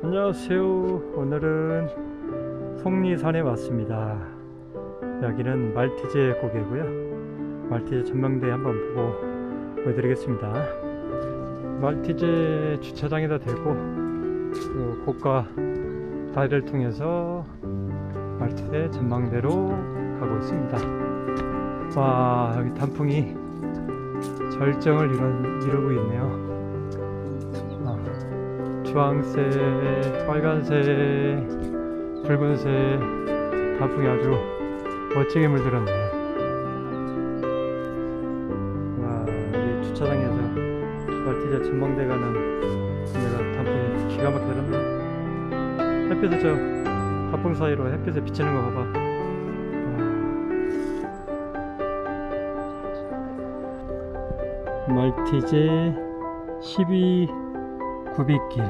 안녕하세요. 오늘은 속리산에 왔습니다. 여기는 말티제 고개고요. 말티제 전망대 한번 보고 보여드리겠습니다. 말티제 주차장에다 대고 그 고가 다리를 통해서 말티제 전망대로 가고 있습니다. 와 여기 단풍이 절정을 이루, 이루고 있네요. 아, 주황색, 빨간색, 붉은색 단풍이 아주 멋지게 물들었네요. 와, 여기 주차장에서 말티자 전망대 가는 내가 단풍이 기가 막히게 들었네. 햇빛에 저 단풍 사이로 햇빛에 비치는 거 봐봐. 와. 말티제 12 구빗길.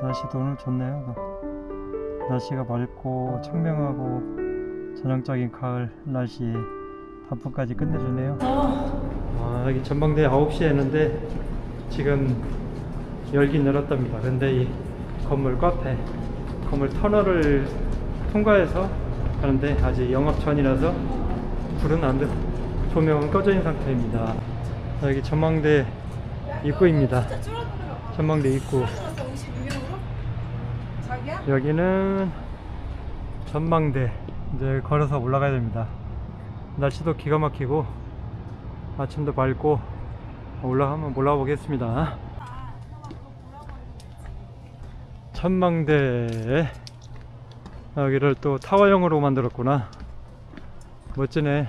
날씨도 오늘 좋네요. 날씨가 맑고 청명하고 전형적인 가을 날씨에 단풍까지 끝내주네요. 아, 여기 전망대 9시에 했는데 지금 열긴 열었답니다. 근데 이 건물 카페 건물 터널을 통과해서 하는데 아직 영업 전이라서 불은 안 돼, 조명은 꺼져 있는 상태입니다 여기 전망대 입구입니다. 전망대 입구. 여기는 전망대. 이제 걸어서 올라가야 됩니다. 날씨도 기가 막히고 아침도 밝고 올라가면 올라가 보겠습니다. 전망대. 여기를 또 타워형으로 만들었구나. 멋지네.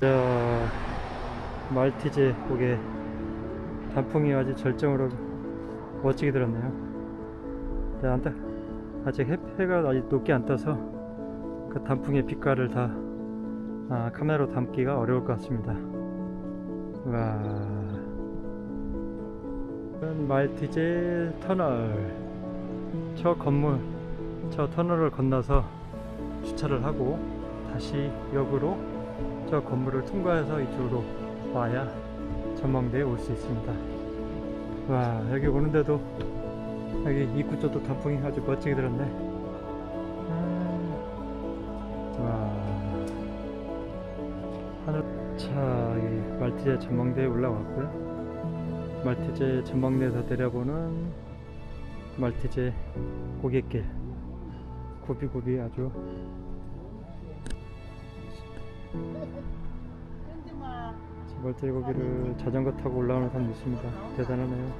자, 말티제 고개 단풍이 아주 절정으로 멋지게 들었네요. 네, 안 떠. 아직 해, 해가 아직 높게 안 떠서 그 단풍의 빛깔을 다 아, 카메라로 담기가 어려울 것 같습니다. 와, 말티제 터널. 저 건물, 저 터널을 건너서 주차를 하고 다시 역으로 저 건물을 통과해서 이쪽으로 와야 전망대에 올 수 있습니다. 와 여기 오는데도 여기 입구 쪽도 단풍이 아주 멋지게 들었네. 음, 와 하늘차 여기 말티제 전망대에 올라왔고요. 말티제 전망대에서 내려보는 말티제 고갯길 굽이굽이 아주 말티제 고기를 자전거 타고 올라오는 사람 있습니다. 대단하네요.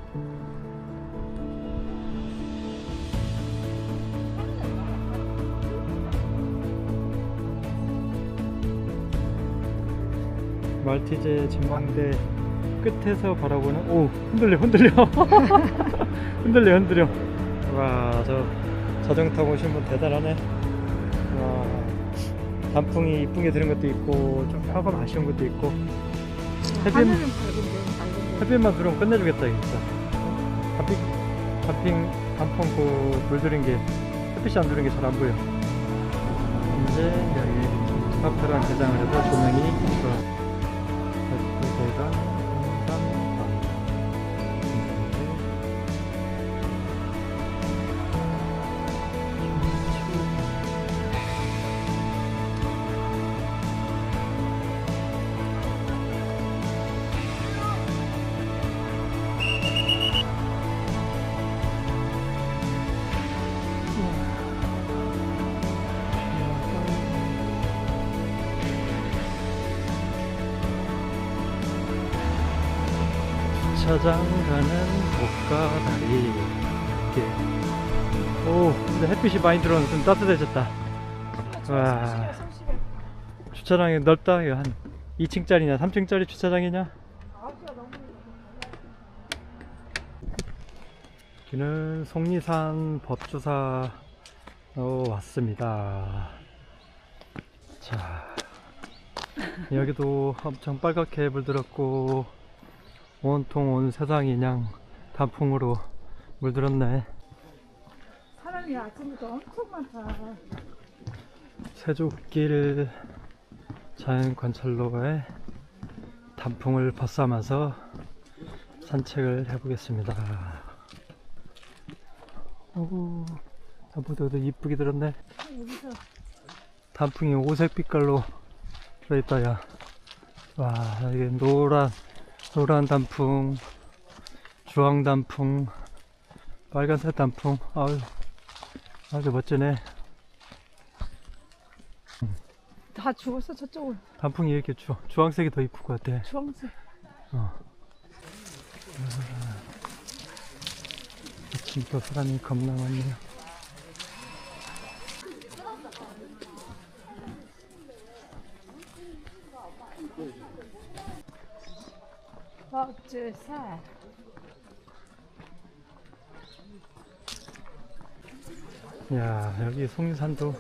말티제 전망대 끝에서 바라보는 오 흔들려 흔들려 흔들려 흔들려 와 저 자전거 타고 오신 분 대단하네 와 단풍이 이쁘게 들은 것도 있고 좀 조금 아쉬운 것도 있고 햇빛, 하늘은 밝은데 밝은데 햇빛만 들어오면 끝내주겠다 진짜. 단핑 단핑 단풍 그 물 들인 게 햇빛이 안 들어오는 게 잘 안 보여. 이제 여기 카페랑 개장을 해서 조명이 있어 주차장 가는 고가 다리 이렇게. 오 근데 햇빛이 많이 들어오면 좀 따뜻해졌다. 와. 주차장이 넓다 이거 한 2층짜리냐 3층짜리 주차장이냐? 여기는 속리산 법주사 어, 왔습니다. 자 여기도 엄청 빨갛게 물들었고 온통 온 세상이 그냥 단풍으로 물들었네. 사람이 아침부터 엄청 많다. 세족길 자연 관찰로에 단풍을 벗삼아서 산책을 해보겠습니다. 오, 단풍도 이쁘게 들었네. 단풍이 오색 빛깔로 들어있다, 야. 와, 이게 노란, 노란 단풍, 주황 단풍, 빨간색 단풍. 아유, 아주 멋지네. 다 죽었어 저쪽은 단풍이 이렇게 주, 주황색이 더 이쁠 것 같아. 주황색. 아침부터 사람이 겁나 많네요. 야 여기 송리산도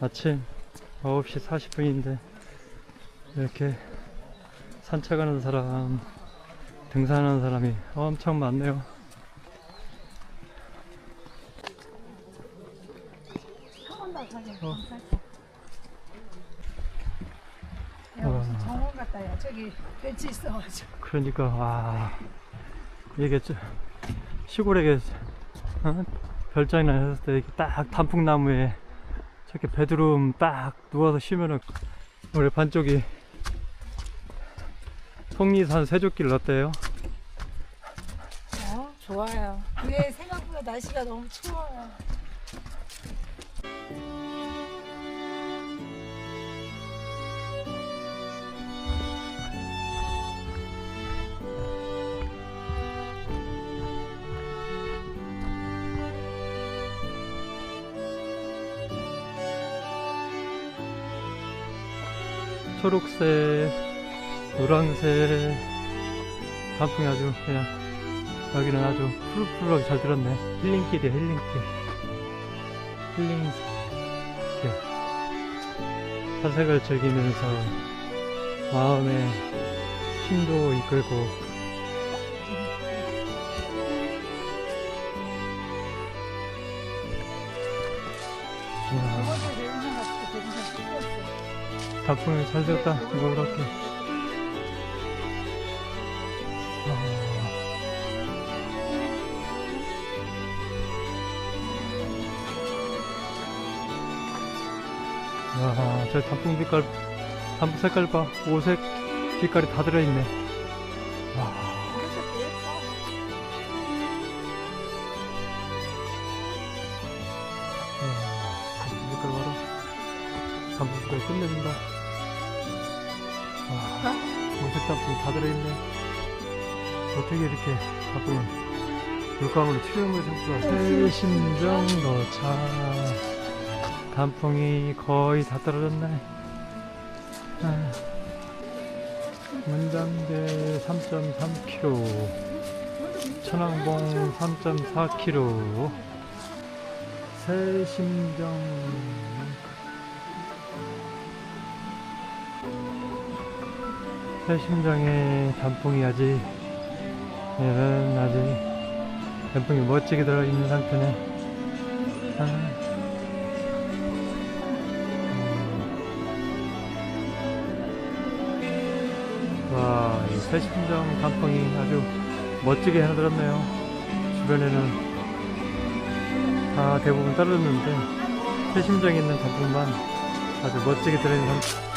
아침 9시 40분인데 이렇게 산책하는 사람 등산하는 사람이 엄청 많네요. 어. 야 무슨 정원 같다 야 저기 벤치 있어가지고. 그러니까 와 이게 저- 시골에 어? 별장이나 했을 때 이렇게 딱 단풍나무에 저렇게 베드룸 딱 누워서 쉬면은 우리 반쪽이 속리산 세조길 어때요? 어 좋아요. 근데 생각보다 날씨가 너무 추워요. 초록색, 노란색 단풍이 아주 그냥 여기는 아주 푸르푸르하게 잘 들었네. 힐링길이야 힐링길. 힐링길. 산색을 즐기면서 마음의 힘도 이끌고 찍었어. 단풍이 잘 되었다. 노랗게. 아. 와, 저 단풍 빛깔, 단풍 색깔 봐. 오색 빛깔이 다 들어있네. 빛깔 끝내준다. 와, 오색 단풍 다 들어있네. 어떻게 이렇게 단풍을 물감으로 칠하는 거지? 새심정 도착. 단풍이 거의 다 떨어졌네. 아, 문장대 3.3km, 천왕봉 3.4km, 새심정. 심정의 단풍이 아직, 얘는 아직 단풍이 멋지게 들어있는 상태네. 아. 와, 이 새심정 단풍이 아주 멋지게 해들었네요. 주변에는 다 대부분 떨어졌는데 새심정에 있는 단풍만 아주 멋지게 들어있는 상태.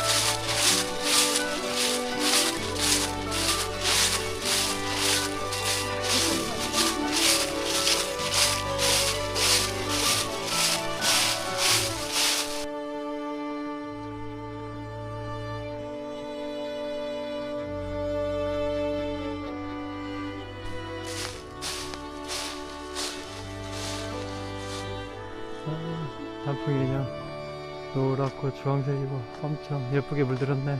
단풍이 그냥 노랗고 주황색이고 엄청 예쁘게 물들었네.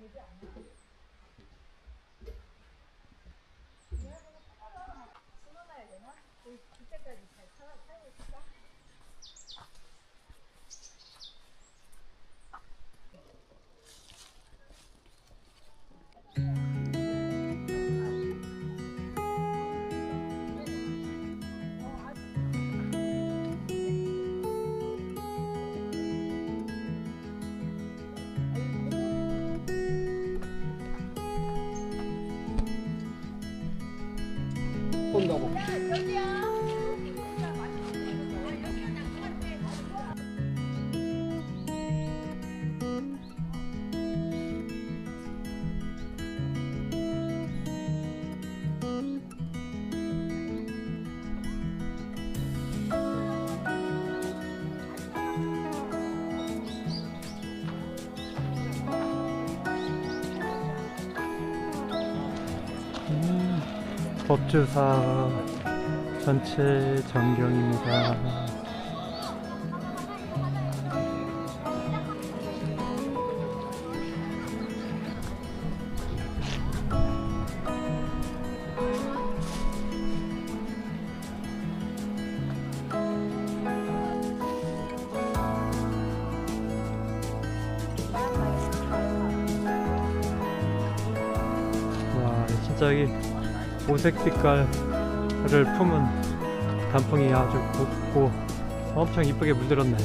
되지 않아. 이해하고는 살아야 되나? 그때까지 잘 살아, 살아. 법주사 전체 전경입니다. 와 진짜 이 오색 빛깔을 품은 단풍이 아주 곱고 엄청 이쁘게 물들었네.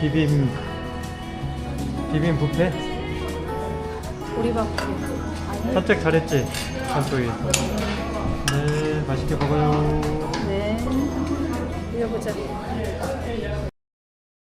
비빔 비빔 뷔페 우리 밥. 선택 잘했지 한쪽이 네 맛있게 먹어요 네. 이거 보자.